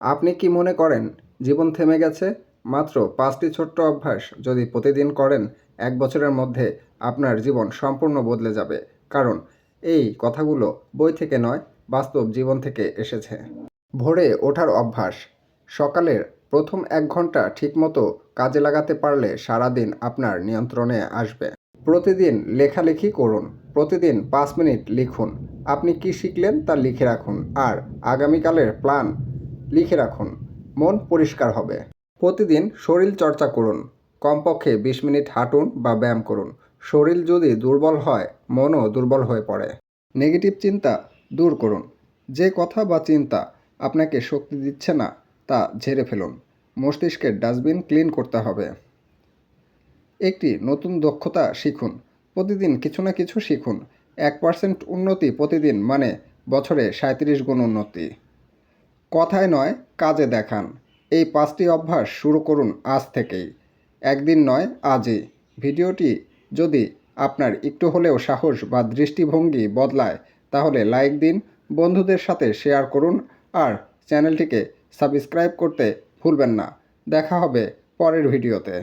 আপনি কি মনে করেন, জীবন থেমে গেছে? মাত্র পাঁচটি ছোট্ট অভ্যাস যদি প্রতিদিন করেন, এক বছরের মধ্যে আপনার জীবন সম্পূর্ণ বদলে যাবে। কারণ, এই কথাগুলো বই থেকে নয়, বাস্তব জীবন থেকে এসেছে। ভোরে ওঠার অভ্যাস। সকালের প্রথম এক ঘণ্টা ঠিকমতো কাজে লাগাতে পারলে সারাদিন আপনার নিয়ন্ত্রণে আসবে। প্রতিদিন লেখালেখি করুন। প্রতিদিন পাঁচ মিনিট লিখুন। আপনি কি শিখলেন তা লিখে রাখুন। আর আগামীকালের প্ল্যান লিখে রাখুন। মন পরিষ্কার হবে। প্রতিদিন শরীর চর্চা করুন। কমপক্ষে বিশ মিনিট হাঁটুন বা ব্যায়াম করুন। শরীর যদি দুর্বল হয়, মনও দুর্বল হয়ে পড়ে। নেগেটিভ চিন্তা দূর করুন। যে কথা বা চিন্তা আপনাকে শক্তি দিচ্ছে না, তা ঝেড়ে ফেলুন। মস্তিষ্কের ডাস্টবিন ক্লিন করতে হবে। একটি নতুন দক্ষতা শিখুন। প্রতিদিন কিছু না কিছু শিখুন। এক পার্সেন্ট উন্নতি প্রতিদিন মানে বছরে সাঁত্রিশ গুণ উন্নতি। কথায় নয়, কাজে দেখান। এই পাঁচটি অভ্যাস শুরু করুন আজ থেকেই। একদিন নয়, আজই। ভিডিওটি যদি আপনার একটু হলেও সাহস বা দৃষ্টিভঙ্গি বদলায়, তাহলে লাইক দিন, বন্ধুদের সাথে শেয়ার করুন আর চ্যানেলটিকে সাবস্ক্রাইব করতে ভুলবেন না। দেখা হবে পরের ভিডিওতে।